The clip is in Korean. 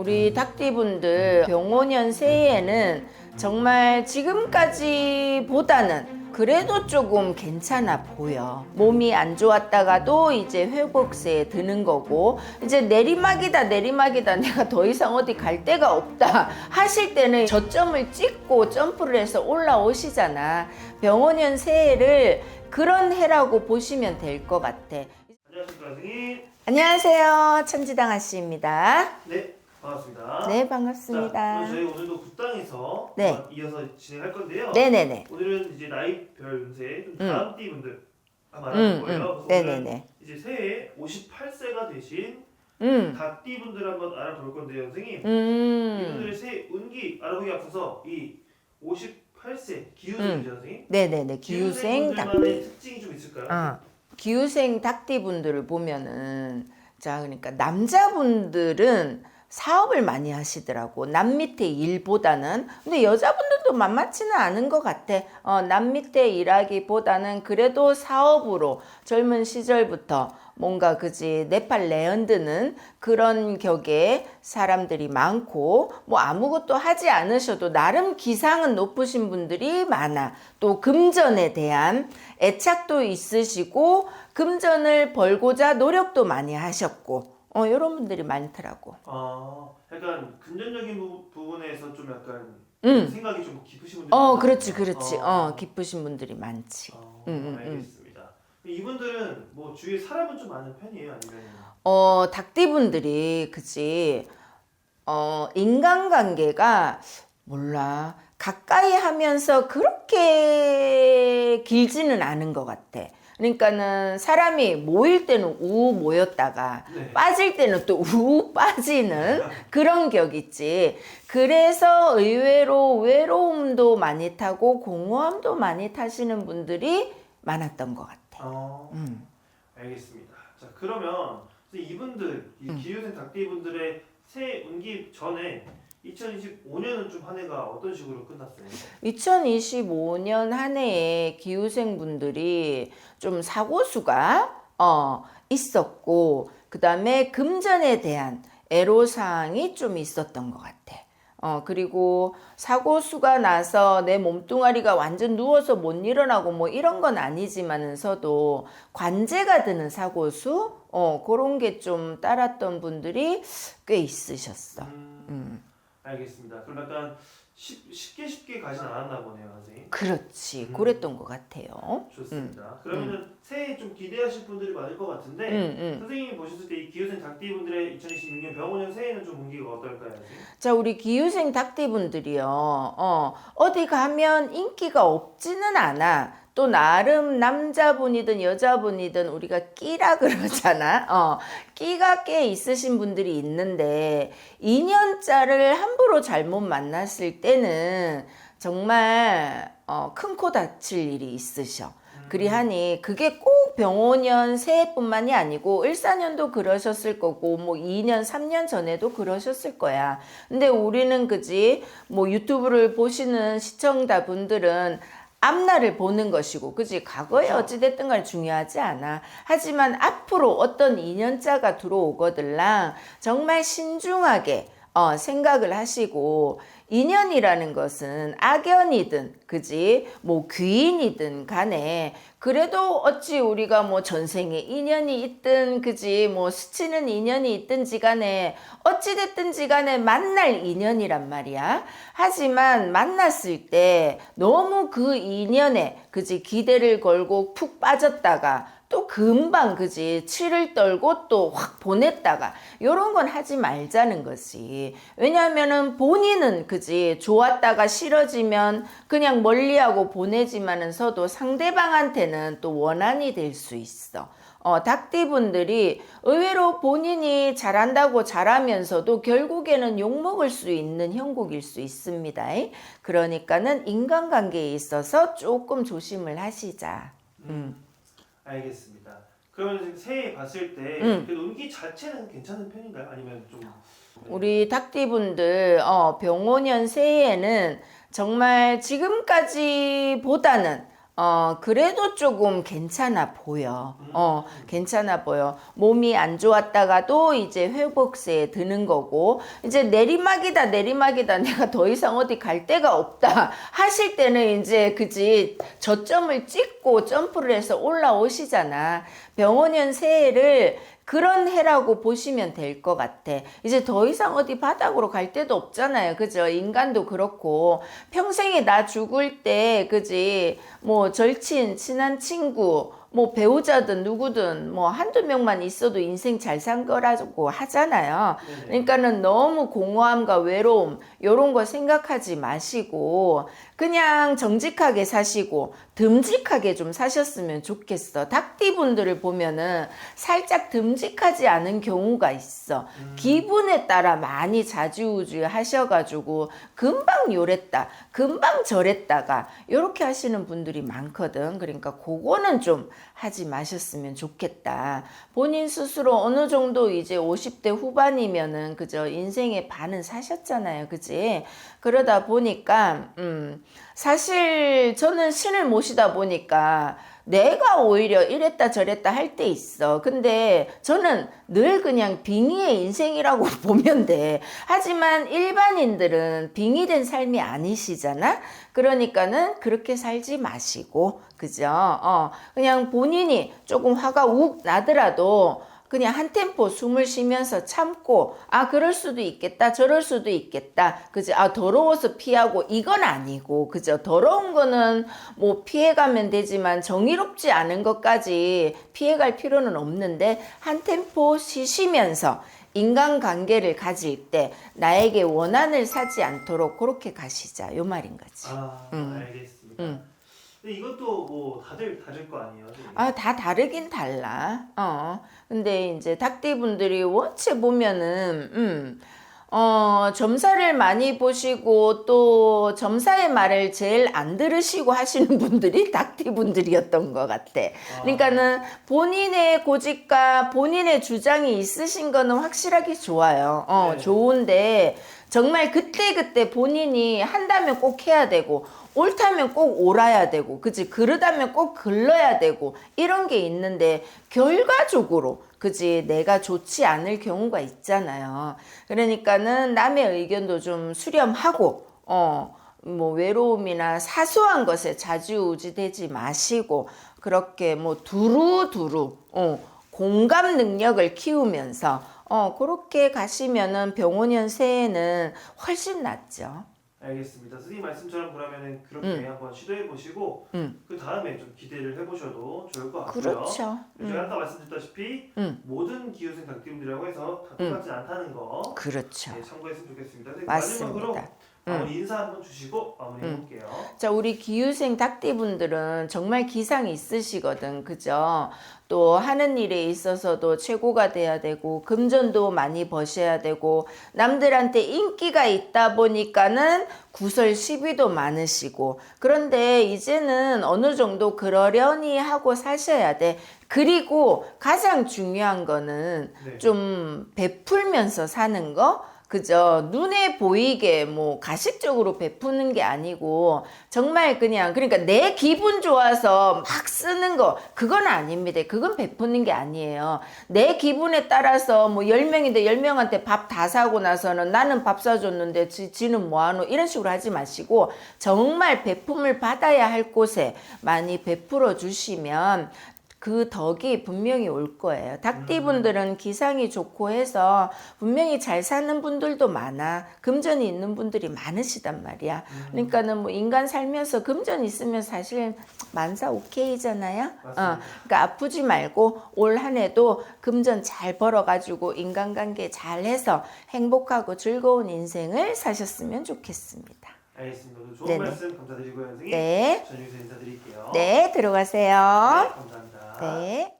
우리 닭띠분들 병원년 새해에는 정말 지금까지보다는 그래도 조금 괜찮아 보여. 몸이 안 좋았다가도 이제 회복세에 드는 거고, 이제 내리막이다, 내리막이다, 내가 더 이상 어디 갈 데가 없다 하실 때는 저점을 찍고 점프를 해서 올라오시잖아. 병원년 새해를 그런 해라고 보시면 될 것 같아. 안녕하십니까 선생님. 안녕하세요. 천지당 아씨입니다. 네 반갑습니다. 네, 자, 반갑습니다. 그럼 저희 오늘도 굿당에서 네. 어, 이어서 진행할 건데요. 네네네. 오늘은 이제 나이별 운세 좀 음. 다음 띠 분들 아마 음, 알아볼 거예요. 음. 그래서 네네네. 이제 새해 58세가 되신 음. 닭띠 분들 한번 알아볼 건데요, 선생님. 음. 이분들의 새해 운기 알아보기 앞서서 이 58세 기운이죠, 음. 선생님. 네네네. 기운생분들만의 닭띠. 특징이 좀 있을까요? 어. 기후생 닭띠 분들을 보면은 자 그러니까 남자분들은 사업을 많이 하시더라고. 남 밑에 일보다는. 근데 여자분들도 만만치는 않은 것 같아. 어, 남 밑에 일하기보다는 그래도 사업으로 젊은 시절부터 뭔가 그지 네팔 레언드는 그런 격의 사람들이 많고 뭐 아무것도 하지 않으셔도 나름 기상은 높으신 분들이 많아. 또 금전에 대한 애착도 있으시고 금전을 벌고자 노력도 많이 하셨고 어 이런 분들이 많더라고. 아, 약간 금전적인 부, 부분에서 좀 약간 음. 생각이 좀 깊으신 분들. 어. 그렇지 그렇지 어. 어 기쁘신 분들이 많지. 어, 음, 음, 음. 알겠습니다. 이분들은 뭐 주위에 사람은 좀 많은 편이에요, 아니면 어 닭띠분들이 그지 어 인간관계가 몰라 가까이 하면서 그렇게 길지는 않은 것 같아. 그러니까는 사람이 모일 때는 우 모였다가 네. 빠질 때는 또 우 빠지는 그런 격 있지. 그래서 의외로 외로움도 많이 타고 공허함도 많이 타시는 분들이 많았던 것 같아. 어, 음. 알겠습니다. 자, 그러면 이분들 이 음. 기후생 닭띠분들의 새 운기 전에 2025년은 좀 한 해가 어떤 식으로 끝났어요? 2025년 한 해에 기후생 분들이 좀 사고수가 어, 있었고 그 다음에 금전에 대한 애로사항이 좀 있었던 것 같아. 어, 그리고 사고수가 나서 내 몸뚱아리가 완전 누워서 못 일어나고 뭐 이런 건 아니지만서도 관제가 드는 사고수, 어, 그런 게 좀 따랐던 분들이 꽤 있으셨어. 음, 음. 알겠습니다. 그럼 약간 쉽, 쉽게 쉽게 가진 않았나 보네요, 선생님. 그렇지. 음. 그랬던 것 같아요. 좋습니다. 그러면은 새해 좀 기대하실 분들이 많을 것 같은데 음, 음. 선생님이 보셨을 때 이 기후생 닭띠분들의 2026년 병원년 새해는 좀 운기가 어떨까요? 선생님? 자, 우리 기후생 닭띠분들이요. 어, 어디 가면 인기가 없지는 않아. 또 나름 남자분이든 여자분이든 우리가 끼라 그러잖아. 어, 끼가 꽤 있으신 분들이 있는데 인연자를 함부로 잘못 만났을 때는 정말 어, 큰 코 다칠 일이 있으셔. 그리하니 그게 꼭 병오년 새해뿐만이 아니고 을사년도 그러셨을 거고 뭐 2년 3년 전에도 그러셨을 거야. 근데 우리는 그지 뭐 유튜브를 보시는 시청자분들은 앞날을 보는 것이고 그지 과거에 그렇죠. 어찌됐든 간 중요하지 않아 하지만 앞으로 어떤 인연자가 들어오거들랑 정말 신중하게 어, 생각을 하시고 인연이라는 것은 악연이든 그지? 뭐 귀인이든 간에 그래도 어찌 우리가 뭐 전생에 인연이 있든 그지? 뭐 스치는 인연이 있든지 간에 어찌 됐든지 간에 만날 인연이란 말이야. 하지만 만났을 때 너무 그 인연에 그지? 기대를 걸고 푹 빠졌다가 또 금방 그지 치를 떨고 또 확 보냈다가 요런 건 하지 말자는 거지. 왜냐하면은 본인은 그지 좋았다가 싫어지면 그냥 멀리하고 보내지만은서도 상대방한테는 또 원한이 될 수 있어. 어, 닭띠분들이 의외로 본인이 잘한다고 잘하면서도 결국에는 욕먹을 수 있는 형국일 수 있습니다. 그러니까는 인간관계에 있어서 조금 조심을 하시자. 음. 알겠습니다. 그러면 새해 봤을 때 음. 그래도 운기 자체는 괜찮은 편인가요? 아니면 좀 우리 닭띠분들 어, 병오년 새해에는 정말 지금까지보다는 어, 그래도 조금 괜찮아 보여. 어, 괜찮아 보여. 몸이 안 좋았다가도 이제 회복세에 드는 거고, 이제 내리막이다, 내리막이다. 내가 더 이상 어디 갈 데가 없다. 하실 때는 이제, 그지, 저점을 찍고 점프를 해서 올라오시잖아. 병원연 새해를 그런 해라고 보시면 될 것 같아. 이제 더 이상 어디 바닥으로 갈 데도 없잖아요. 그죠? 인간도 그렇고. 평생에 나 죽을 때, 그지? 뭐, 절친, 친한 친구, 뭐, 배우자든 누구든 뭐, 한두 명만 있어도 인생 잘 산 거라고 하잖아요. 네네. 그러니까는 너무 공허함과 외로움, 요런 거 생각하지 마시고, 그냥 정직하게 사시고, 듬직하게 좀 사셨으면 좋겠어. 닭띠 분들을 보면은 살짝 듬직하지 않은 경우가 있어. 기분에 따라 많이 자주우지 하셔가지고, 금방 요랬다, 금방 저랬다가, 요렇게 하시는 분들이 많거든. 그러니까 그거는 좀 하지 마셨으면 좋겠다. 본인 스스로 어느 정도 이제 50대 후반이면은 그저 인생의 반은 사셨잖아요. 그지? 그러다 보니까 음 사실 저는 신을 모시다 보니까 내가 오히려 이랬다 저랬다 할 때 있어. 근데 저는 늘 그냥 빙의의 인생이라고 보면 돼. 하지만 일반인들은 빙의된 삶이 아니시잖아? 그러니까는 그렇게 살지 마시고, 그죠? 어, 그냥 본인이 조금 화가 욱 나더라도 그냥 한 템포 숨을 쉬면서 참고 아 그럴 수도 있겠다 저럴 수도 있겠다 그죠 아 더러워서 피하고 이건 아니고 그죠 더러운 거는 뭐 피해가면 되지만 정의롭지 않은 것까지 피해갈 필요는 없는데 한 템포 쉬시면서 인간관계를 가질 때 나에게 원한을 사지 않도록 그렇게 가시자 요 말인 거지 아, 음. 알겠습니다. 음. 근데 이것도 뭐 다들 다를 거 아니에요? 아, 다 다르긴 달라. 어. 근데 이제 닭띠 분들이 원체 보면은, 음, 어, 점사를 많이 보시고 또 점사의 말을 제일 안 들으시고 하시는 분들이 닭띠 분들이었던 것 같아. 그러니까는 본인의 고집과 본인의 주장이 있으신 거는 확실하게 좋아요. 어, 네. 좋은데 정말 그때그때 본인이 한다면 꼭 해야 되고 옳다면 꼭 옳아야 되고 그지? 그러다면 꼭 글러야 되고 이런 게 있는데 결과적으로 그지? 내가 좋지 않을 경우가 있잖아요. 그러니까는 남의 의견도 좀 수렴하고 어 뭐 외로움이나 사소한 것에 좌지우지되지 마시고 그렇게 뭐 두루두루 어 공감 능력을 키우면서 어 그렇게 가시면은 병원연 새해는 훨씬 낫죠. 알겠습니다. 선생님 말씀처럼 그러면은 그렇게 한번 시도해 보시고 음. 그 다음에 좀 기대를 해 보셔도 좋을 것 같고요. 그렇죠. 제가 아까 말씀드렸다시피 음. 모든 기후생 닭띠분들이라고 해서 다 똑같지 않다는 거 그렇죠. 네, 참고했으면 좋겠습니다. 선생님, 맞습니다. 마지막으로 마무리 인사 한번 주시고 마무리 음. 해볼게요. 자, 우리 기후생 닭띠분들은 정말 기상이 있으시거든. 그죠? 또 하는 일에 있어서도 최고가 돼야 되고, 금전도 많이 버셔야 되고, 남들한테 인기가 있다 보니까는 구설 시비도 많으시고, 그런데 이제는 어느 정도 그러려니 하고 사셔야 돼. 그리고 가장 중요한 거는 네. 좀 베풀면서 사는 거? 그죠. 눈에 보이게 뭐 가식적으로 베푸는 게 아니고 정말 그냥 그러니까 내 기분 좋아서 막 쓰는 거 그건 아닙니다. 그건 베푸는 게 아니에요. 내 기분에 따라서 뭐 10명인데 10명한테 밥 다 사고 나서는 나는 밥 사줬는데 지, 지는 뭐하노 이런 식으로 하지 마시고 정말 베품을 받아야 할 곳에 많이 베풀어 주시면 그 덕이 분명히 올 거예요. 닭띠 분들은 기상이 좋고 해서 분명히 잘 사는 분들도 많아. 금전이 있는 분들이 많으시단 말이야. 그러니까는 뭐 인간 살면서 금전 있으면 사실 만사 오케이잖아요. 어. 그러니까 아프지 말고 올 한 해도 금전 잘 벌어가지고 인간관계 잘 해서 행복하고 즐거운 인생을 사셨으면 좋겠습니다. 알겠습니다. 오늘 좋은 네네. 말씀 감사드리고요, 선생님. 네. 여기서 인사드릴게요. 네, 들어가세요. 네, 감사합니다. 네.